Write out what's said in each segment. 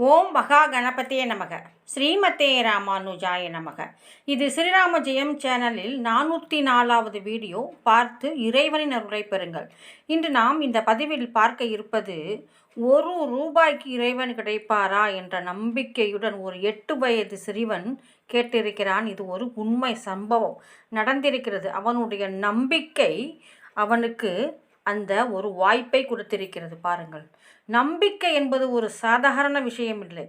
ஓம் மகா கணபதியே நமக. ஸ்ரீமத்தே ராமானுஜாய நமக. இது ஸ்ரீராம ஜெயம் சேனலில் நானூற்றி நாலாவது வீடியோ. பார்த்து இறைவனின் அருளை பெறுங்கள். இன்று நாம் இந்த பதிவில் பார்க்க இருப்பது ஒரு ரூபாய்க்கு இறைவன் கிடைப்பாரா என்ற நம்பிக்கையுடன் ஒரு எட்டு வயது சிறுவன் கேட்டிருக்கிறான். இது ஒரு உண்மை சம்பவம். நடந்திருக்கிறது. அவனுடைய நம்பிக்கை அவனுக்கு அந்த ஒரு வாய்ப்பை கொடுத்திருக்கிறது பாருங்கள். நம்பிக்கை என்பது ஒரு சாதாரண விஷயம் இல்லை.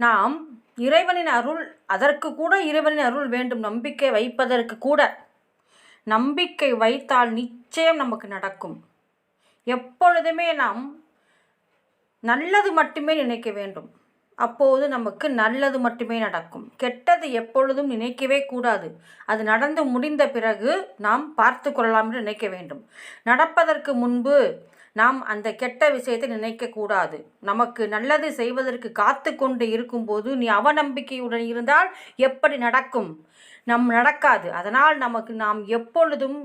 நாம் இறைவனின் அருள் அதற்கு கூட இறைவனின் அருள் வேண்டும். நம்பிக்கை வைப்பதற்கு கூட. நம்பிக்கை வைத்தால் நிச்சயம் நமக்கு நடக்கும். எப்பொழுதுமே நாம் நல்லது மட்டுமே நினைக்க வேண்டும். அப்போது நமக்கு நல்லது மட்டுமே நடக்கும். கெட்டது எப்பொழுதும் நினைக்கவே கூடாது. அது நடந்து முடிந்த பிறகு நாம் பார்த்து கொள்ளலாம் என்று நினைக்க வேண்டும். நடப்பதற்கு முன்பு நாம் அந்த கெட்ட விஷயத்தை நினைக்கக்கூடாது நமக்கு நல்லது செய்வதற்கு காத்து கொண்டு இருக்கும்போது நீ அவநம்பிக்கையுடன் இருந்தால் எப்படி நடக்கும்? நம் நடக்காது. அதனால் நமக்கு நாம் எப்பொழுதும்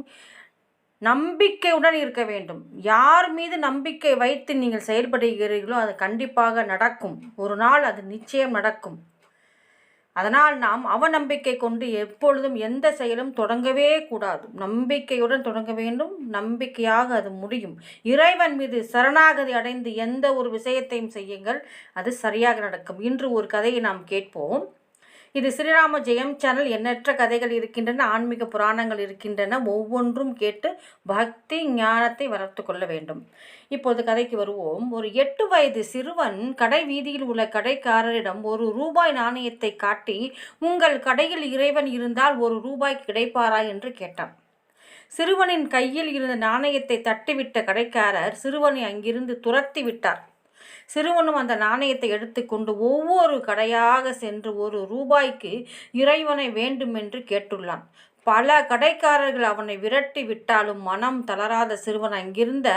நம்பிக்கையுடன் இருக்க வேண்டும். யார் மீது நம்பிக்கை வைத்து நீங்கள் செயல்படுகிறீர்களோ அது கண்டிப்பாக நடக்கும். ஒரு நாள் அது நிச்சயம் நடக்கும். அதனால் நாம் அவநம்பிக்கை கொண்டு எப்பொழுதும் எந்த செயலும் தொடங்கவே கூடாது. நம்பிக்கையுடன் தொடங்க வேண்டும். நம்பிக்கையாக அது முடியும். இறைவன் மீது சரணாகதி அடைந்து எந்த ஒரு விஷயத்தையும் செய்யுங்கள் அது சரியாக நடக்கும். இன்று ஒரு கதையை நாம் கேட்போம். இது ஸ்ரீராம ஜெயம் சேனல் எண்ணற்ற கதைகள் இருக்கின்றன ஆன்மீக புராணங்கள் இருக்கின்றன. ஒவ்வொன்றும் கேட்டு பக்தி ஞானத்தை வளர்த்து கொள்ள வேண்டும். இப்போது கதைக்கு வருவோம். ஒரு எட்டு வயது சிறுவன் கடை வீதியில் உள்ள கடைக்காரரிடம் ஒரு ரூபாய் நாணயத்தை காட்டி உங்கள் கடையில் இறைவன் இருந்தால் ஒரு ரூபாய் கிடைப்பாரா? என்று கேட்டான். சிறுவனின் கையில் இருந்த நாணயத்தை தட்டிவிட்ட கடைக்காரர் சிறுவனை அங்கிருந்து துரத்தி விட்டார். சிறுவனும் அந்த நாணயத்தை எடுத்துக்கொண்டு ஒவ்வொரு கடையாக சென்று ஒரு ரூபாய்க்கு இறைவனை வேண்டுமென்று கேட்டுள்ளான். பல கடைக்காரர்கள் அவனை விரட்டி விட்டாலும் மனம் தளராத சிறுவன் அங்கிருந்த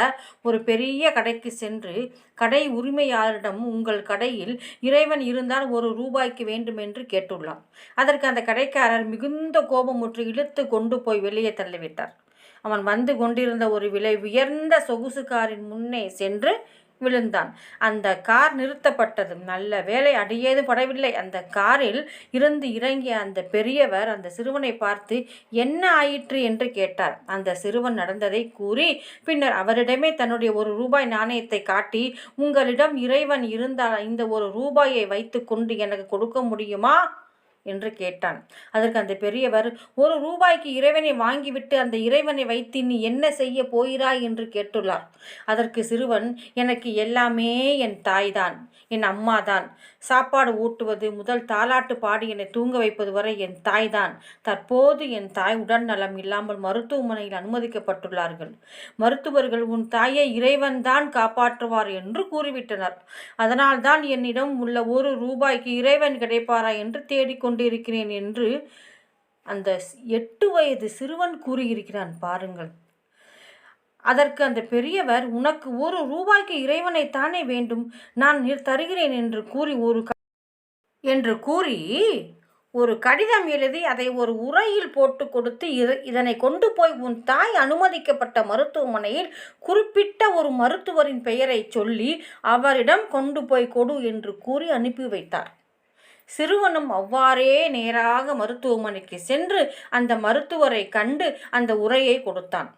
ஒரு பெரிய கடைக்கு சென்று கடை உரிமையாளரிடம் உங்கள் கடையில் இறைவன் இருந்தால் ஒரு ரூபாய்க்கு வேண்டும் என்று கேட்டுள்ளான். அதற்கு அந்த கடைக்காரர் மிகுந்த கோபமுற்று இழுத்து கொண்டு போய் வெளியே தள்ளிவிட்டார். அவன் வந்து கொண்டிருந்த ஒரு விலை உயர்ந்த சொகுசுக்காரின் முன்னே சென்று விழுந்தான். அந்த கார் நிறுத்தப்பட்டது. நல்ல வேலை அடியேது படவில்லை. அந்த காரில் இருந்து இறங்கிய அந்த பெரியவர் அந்த சிறுவனை பார்த்து என்ன ஆயிற்று? என்று கேட்டார். அந்த சிறுவன் நடந்ததை கூறி பின்னர் அவரிடமே தன்னுடைய ஒரு ரூபாய் நாணயத்தை காட்டி உங்களிடம் இறைவன் இருந்தால் இந்த ஒரு ரூபாயை வைத்துக்கொண்டு எனக்கு கொடுக்க முடியுமா? என்று கேட்டான். அதற்கு அந்த பெரியவர் ஒரு ரூபாய்க்கு இறைவனை வாங்கிவிட்டு அந்த இறைவனை வைத்து நீ என்ன செய்ய போகிறாய்? என்று கேட்டுள்ளார். அதற்கு சிறுவன் எனக்கு எல்லாமே என் தாய்தான் என் அம்மா தான் சாப்பாடு ஊட்டுவது முதல் தாலாட்டு பாடி என்னை தூங்க வைப்பது வரை என் தாய் தான் தற்போது என் தாய் உடல் நலம் இல்லாமல் மருத்துவமனையில் அனுமதிக்கப்பட்டுள்ளார்கள். மருத்துவர்கள் உன் தாயை இறைவன் தான் காப்பாற்றுவார் என்று கூறிவிட்டனர். அதனால்தான் என்னிடம் உள்ள ஒரு ரூபாய்க்கு இறைவன் கிடைப்பாரா? என்று கொண்டிருக்கிறேன் என்று அந்த எட்டு வயது சிறுவன் கூறியிருக்கிறான். பாருங்கள். அதற்கு அந்த பெரியவர் உனக்கு ஒரு ரூபாய்க்கு இறைவனை தானே வேண்டும்? நான் தருகிறேன் என்று கூறி ஒரு என்று கூறி ஒரு கடிதம் எழுதி அதை ஒரு உரையில் போட்டு கொடுத்து இதனை கொண்டு போய் உன் தாய் அனுமதிக்கப்பட்ட மருத்துவமனையில் குறிப்பிட்ட ஒரு மருத்துவரின் பெயரை சொல்லி அவரிடம் கொண்டு போய் கொடு என்று கூறி அனுப்பி வைத்தார். சிறுவனும் அவ்வாறே நேராக மருத்துவமனைக்கு சென்று அந்த மருத்துவரை கண்டு அந்த உரையை கொடுத்தான்.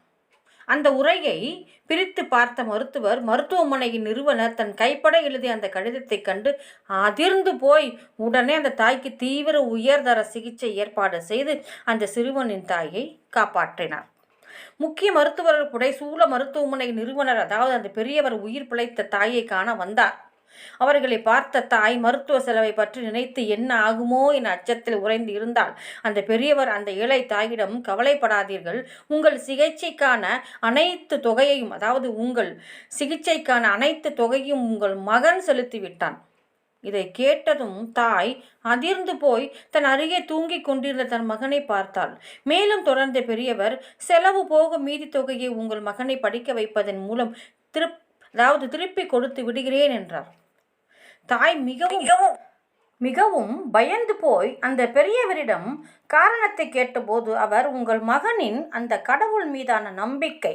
அந்த உரையை பிரித்து பார்த்த மருத்துவர் மருத்துவமனையின் நிறுவனர் தன் கைப்பட எழுதிய அந்த கடிதத்தை கண்டு அதிர்ந்து போய் உடனே அந்த தாய்க்கு தீவிர உயர்தர சிகிச்சை ஏற்பாடு செய்து அந்த சிறுவனின் தாயை காப்பாற்றினார். முக்கிய மருத்துவர்கள் புடைசூழ மருத்துவமனை நிறுவனர் அதாவது அந்த பெரியவர் உயிர் பிழைத்த தாயை காண வந்தார். அவர்களை பார்த்த தாய் மருத்துவ செலவை பற்றி நினைத்து என்ன ஆகுமோ என அச்சத்தில் உறைந்து இருந்தால் அந்த பெரியவர் அந்த ஏழை தாயிடம் கவலைப்படாதீர்கள். உங்கள் சிகிச்சைக்கான அனைத்து தொகையையும் அதாவது உங்கள் சிகிச்சைக்கான அனைத்து தொகையும் உங்கள் மகன் செலுத்திவிட்டான். இதை கேட்டதும் தாய் அதிர்ந்து போய் தன் அருகே தூங்கிக் கொண்டிருந்த தன் மகனை பார்த்தாள். மேலும் தொடர்ந்த பெரியவர் செலவு போக மீதி தொகையை உங்கள் மகனை படிக்க வைப்பதன் மூலம் திருப் அதாவது திருப்பி கொடுத்து விடுகிறேன் என்றார். தாய் மிகவும் மிகவும் மிகவும் பயந்து போய் அந்த பெரியவரிடம் காரணத்தை கேட்டபோது அவர் உங்கள் மகனின் அந்த கடவுள் மீதான நம்பிக்கை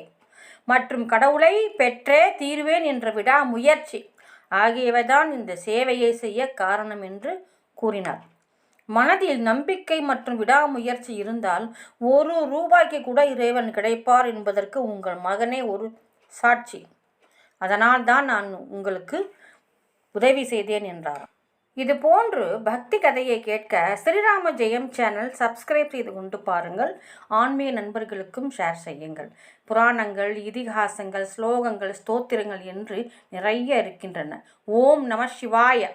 மற்றும் கடவுளை பெற்றே தீர்வேன் என்ற விடாமுயற்சி ஆகியவைதான் இந்த சேவையை செய்ய காரணம் என்று கூறினார். மனதில் நம்பிக்கை மற்றும் விடாமுயற்சி இருந்தால் ஒரு ரூபாய்க்கு கூட இறைவன் கிடைப்பார் என்பதற்கு உங்கள் மகனே ஒரு சாட்சி. அதனால் தான் நான் உங்களுக்கு உதவி செய்தேன் என்றார். இது போன்று பக்தி கதையை கேட்க ஸ்ரீராம ஜெயம் சேனல் சப்ஸ்கிரைப் செய்து கொண்டு பாருங்கள். ஆன்மீக நண்பர்களுக்கும் ஷேர் செய்யுங்கள். புராணங்கள் இதிகாசங்கள் ஸ்லோகங்கள் ஸ்தோத்திரங்கள் என்று நிறைய இருக்கின்றன. ஓம் நம சிவாய.